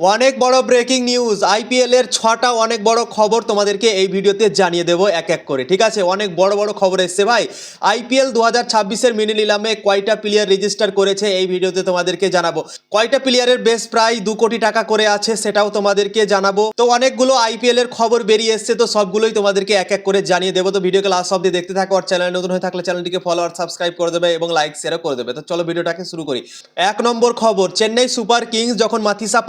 অনেক বড় breaking news IPL এর ছটা অনেক বড় খবর তোমাদেরকে এই ভিডিওতে জানিয়ে দেবো এক এক করে, ঠিক আছে? অনেক বড় বড় খবর এসছে ভাই। আইপিএল দু হাজার ছাব্বিশের মিনি নিলামে কয়টা প্লেয়ার রেজিস্টার করেছে এই ভিডিওতে তোমাদেরকে জানাব। কয়টা প্লেয়ারের বেস প্রায় দু কোটি টাকা করে আছে সেটাও তোমাদেরকে জানাব। তো অনেকগুলো আইপিএল এর খবর বেরিয়ে এসছে, তো সবগুলোই তোমাদেরকে এক এক করে জানিয়ে দেবো। তো ভিডিওকে লাস্ট অব্দি দেখতে থাকো আর চ্যানেল নতুন হয়ে থাকলে চ্যানেলটিকে ফলো আর সাবস্ক্রাইব করে দেবে এবং লাইক শেয়ারও করে দেবে। তো চলো ভিডিওটাকে শুরু করি। এক নম্বর খবর চেন্নাই সুপার কিংস যখন মাথিসা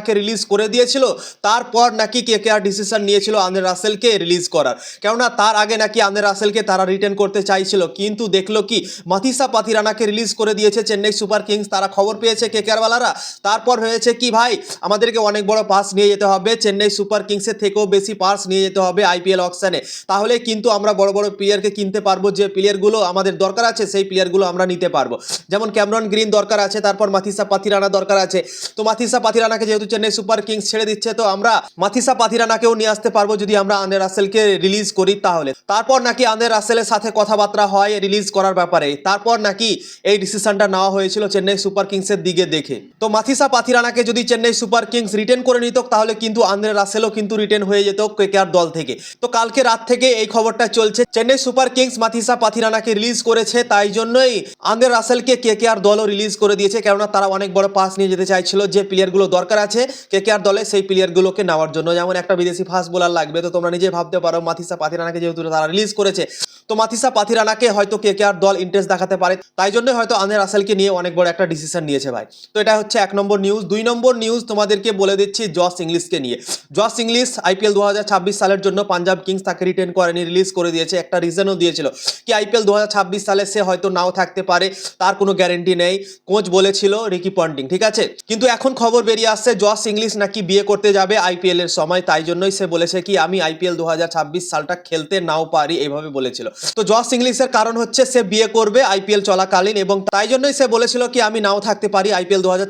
পাথিরানাকে রিলিজ করে দিয়েছিল, তারপর নাকি কে কে আর ডিসিশন নিয়েছিল আন্দ্রে রাসেলকে রিলিজ করার। কেননা তার আগে নাকি আন্দ্রে রাসেলকে তারা রিটার্ন করতে চাইছিল, কিন্তু দেখল কি মাথিসা পাথিরানাকে রিলিজ করে দিয়েছে চেন্নাই সুপার কিংস, তারা খবর পেয়েছে কে কে আরওয়ালারা তারপর হয়েছে কি ভাই, আমাদেরকে অনেক বড় পাস নিয়ে যেতে হবে, চেন্নাই সুপার কিংসের থেকেও বেশি পাস নিয়ে যেতে হবে আইপিএল অকশনে তাহলে কিন্তু আমরা বড় বড় প্লেয়ারকে কিনতে পারব, যে প্লেয়ারগুলো আমাদের দরকার আছে, সেই প্লেয়ারগুলো আমরা নিতে পারব। যেমন ক্যামরন গ্রিন দরকার আছে, তারপর মাথিসা পাথিরানা দরকার আছে। তো মাথিসা পাথিরানাকে যেহেতু চেন্নাই সুপার কিংস ছেড়ে দিচ্ছে, তো আমরা মাথিসা পাথিরানাকেও নিয়ে আসতে পারব যদি আমরা আন্দ্রে রাসেলকে রিলিজ করি তাহলে। তারপর নাকি আন্দ্রে রাসেলের সাথে কথাবার্তা হয় রিলিজ করার ব্যাপারে। তারপর নাকি এই ডিসিশনটা নেওয়া হয়েছিল চেন্নাই সুপার কিংসের দিকে দেখে। তো মাথিসা পাথিরানাকে যদি চেন্নাই সুপার কিংস রিটেন করে নিত, তাহলে কিন্তু আন্দ্রে রাসেলও কিন্তু রিটেন হয়ে যেত কেকেআর দল থেকে। তো কালকে রাত থেকে এই খবরটা চলছে, চেন্নাই সুপার কিংস মাথিসা পাথিরানাকে রিলিজ করেছে, তাই জন্যই আন্দ্রে রাসেলকে কেকেআর দলও রিলিজ করে দিয়েছে, কেননা তারা অনেক বড় পাস নিয়ে যেতে চাইছিল, যে প্লেয়ারগুলো দরকার আছে কেকেআর দলে সেই প্লেয়ারগুলোকে নেওয়ার জন্য। যেমন একটা বিদেশি ফাস্ট বোলার লাগবে, তো তোমরা নিজে ভাবতে পারো মাথিসা পাথিরানাকে যেহেতু তারা রিলিজ করেছে। তো মাথিসা পাথিরানাকে হয়তো কে কে আর দল ইন্টারেস্ট দেখাতে পারে, তাই জন্য হয়তো আন্দ্রে রাসেলকে নিয়ে অনেক বড় একটা ডিসিশন নিয়েছে ভাই। তো এটা হচ্ছে এক নম্বর নিউজ দুই নম্বর নিউজ তোমাদেরকে বলে দিচ্ছি জস ইংলিশকে নিয়ে। জস ইংলিশ আইপিএল দুহাজার ছাব্বিশ সালের জন্য পাঞ্জাব কিংস তাকে রিটেন করেনি রিলিজ করে দিয়েছে, একটা রিজনও দিয়েছিল কি আইপিএল দু হাজার ছাব্বিশ সালে সে হয়তো নাও থাকতে পারে, তার কোনো গ্যারেন্টি নেই। কোচ বলেছিল রিকি পন্টিং, ঠিক আছে? কিন্তু এখন খবর বেরিয়ে আসছে জস ইংলিশ নাকি বিয়ে করতে যাবে আইপিএল এর সময়? তাই জন্যই সে বলেছে কি, আমি আইপিএল দুহাজার ছাব্বিশ সালটা খেলতে নাও পারি এইভাবে বলেছিল। তো জস ইংলিশের কারণ হচ্ছে সে বিয়ে করবে আইপিএল চলাকালীন এবং তাই জন্যই সে বলেছিল কি, আমি নাও থাকতে পারি আইপিএল দু হাজার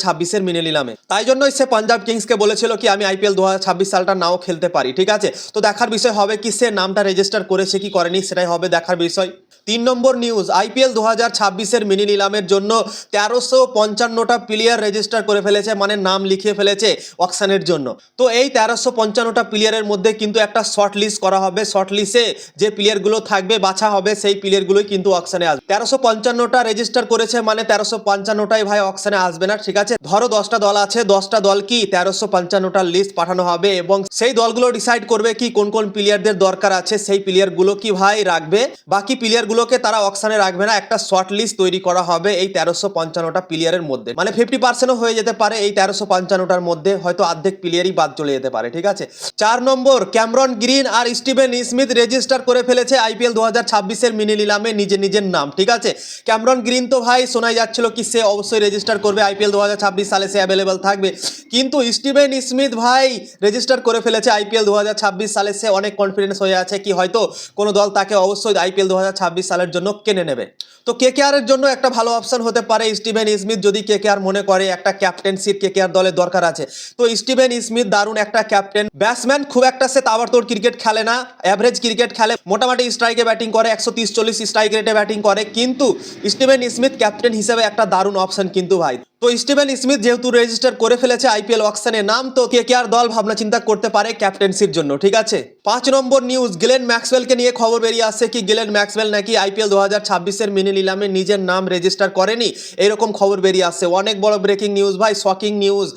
মিনে নিলামে তাই জন্যই সে পাঞ্জাব কিংসকে বলেছিল কি, আমি আইপিএল দু হাজার ছাব্বিশ সালটা নাও খেলতে পারি। ঠিক আছে? তো দেখার বিষয় হবে কি, সে নামটা রেজিস্টার করেছে কি করেনি, সেটাই হবে দেখার বিষয়। তিন নম্বর নিউজ, আইপিএল দু হাজার ছাব্বিশের মিনি নিলামের জন্য তেরোশো পঞ্চান্নটা প্লেয়ার রেজিস্টার করে ফেলেছে মানে নাম লিখিয়ে ফেলেছে অকশনের জন্য। তো এই তেরোশো পঞ্চান্নটা প্লেয়ারের মধ্যে কিন্তু একটা শর্ট লিস্ট করা হবে। শর্ট লিস্টে যে প্লেয়ারগুলো থাকবে, বাছা হবে, সেই প্লেয়ারগুলোই কিন্তু অকশনে আসবে। তেরোশো পঞ্চান্নটা রেজিস্টার করেছে মানে তেরোশো পঞ্চান্নটাই ভাই অকশনে আসবে না, ঠিক আছে? ধরো দশটা দল আছে, দশটা দল কি তেরোশো পঞ্চান্নটার লিস্ট পাঠানো হবে এবং সেই দলগুলো ডিসাইড করবে কি কোন কোন প্লেয়ারদের দরকার আছে, সেই প্লেয়ারগুলো কি ভাই রাখবে? বাকি প্লেয়ারগুলোকে তারা অকশনে রাখবে না, একটা শর্ট লিস্ট তৈরি করা হবে এই তেরোশো পঞ্চান্নটা প্লেয়ারের মধ্যে। মানে ফিফটি পার্সেন্টও হয়ে যেতে পারে এই তেরোশো পঞ্চান্নটার মধ্যে, হয়তো অর্ধেক প্লেয়ারই বাদ চলে যেতে পারে, ঠিক আছে? চার নম্বর, ক্যামরন গ্রিন আর স্টিভেন স্মিথ রেজিস্টার করে ফেলেছে আইপিএল দু হাজার ছাব্বিশের মিনি নিলামে নিজের নিজের নাম, ঠিক আছে? ক্যামরন গ্রিন তো ভাই শোনাই যাচ্ছিল কি সে অবশ্যই রেজিস্টার করবে আইপিএল দু হাজার ছাব্বিশ সালে সে অ্যাভেলেবেল থাকবে। কিন্তু স্টিভেন স্মিথ ভাই রেজিস্টার করে ফেলেছে আইপিএল দু হাজার ছাব্বিশ সালে, সে অনেক কনফিডেন্স হয়ে আছে কি হয়তো কোনো দল তাকে অবশ্যই আইপিএল দু হাজার ছাব্বিশ ছাব্বিশ সালের জন্য কিনে নেবে। তো কে কে আরের জন্য একটা ভালো অপশন হতে পারে স্টিভেন স্মিথ, যদি কে কে আর মনে করে একটা ক্যাপ্টেন্সির কে কে আর দলের দরকার আছে। তো স্টিভেন স্মিথ দারুণ একটা ক্যাপ্টেন ব্যাটসম্যান খুব একটা সে তাবড়তোড় ক্রিকেট খেলে না অ্যাভারেজ ক্রিকেট খেলে, মোটামুটি স্ট্রাইকে ব্যাটিং করে, একশো তিরিশ চল্লিশ স্ট্রাইক রেটে ব্যাটিং করে, কিন্তু স্টিভেন স্মিথ ক্যাপ্টেন হিসেবে একটা দারুণ অপশন কিন্তু ভাই। তো স্টিভেন স্মিথ যেহেতু রেজিস্টার করে ফেলেছে আইপিএল অকশনের নাম তো কে কে আর দল ভাবনা চিন্তা করতে পারে ক্যাপ্টেন্সির জন্য, ঠিক আছে? পাঁচ নম্বর নিউজ গিলেন ম্যাক্সওয়েলকে নিয়ে খবর বেরিয়ে আসছে কি গিলেন ম্যাক্সওয়েল নাকি আইপিএল দু হাজার ছাব্বিশের মিনি নিলামে নিজের নাম রেজিস্টার করেনি? এরকম খবর বেরিয়ে আসছে। অনেক বড় ব্রেকিং নিউজ ভাই শকিং নিউজ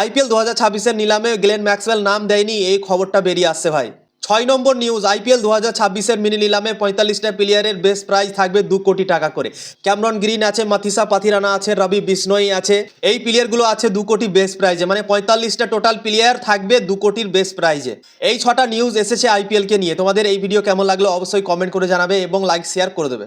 আইপিএল দু হাজার ছাব্বিশের নিলামে গ্লেন ম্যাক্সওয়েল নাম দেয়নি, এই খবরটা বেরিয়ে আসছে ভাই। ছয় নম্বর নিউজ আইপিএল দু হাজার ছাব্বিশের মিনি নিলামে পঁয়তাল্লিশটা প্লেয়ারের বেস্ট প্রাইজ থাকবে দু কোটি টাকা করে। ক্যামরন গ্রিন আছে, মাথিসা পাথিরানা আছে, রবি বিষ্ণই আছে। এই প্লেয়ারগুলো আছে দু কোটি বেস্ট প্রাইজে মানে পঁয়তাল্লিশটা টোটাল প্লেয়ার থাকবে দু কোটির বেস্ট প্রাইজে এই ছটা নিউজ এসেছে আইপিএলকে নিয়ে। তোমাদের এই ভিডিও কেমন লাগল অবশ্যই কমেন্ট করে জানাবে এবং লাইক শেয়ার করে দেবে।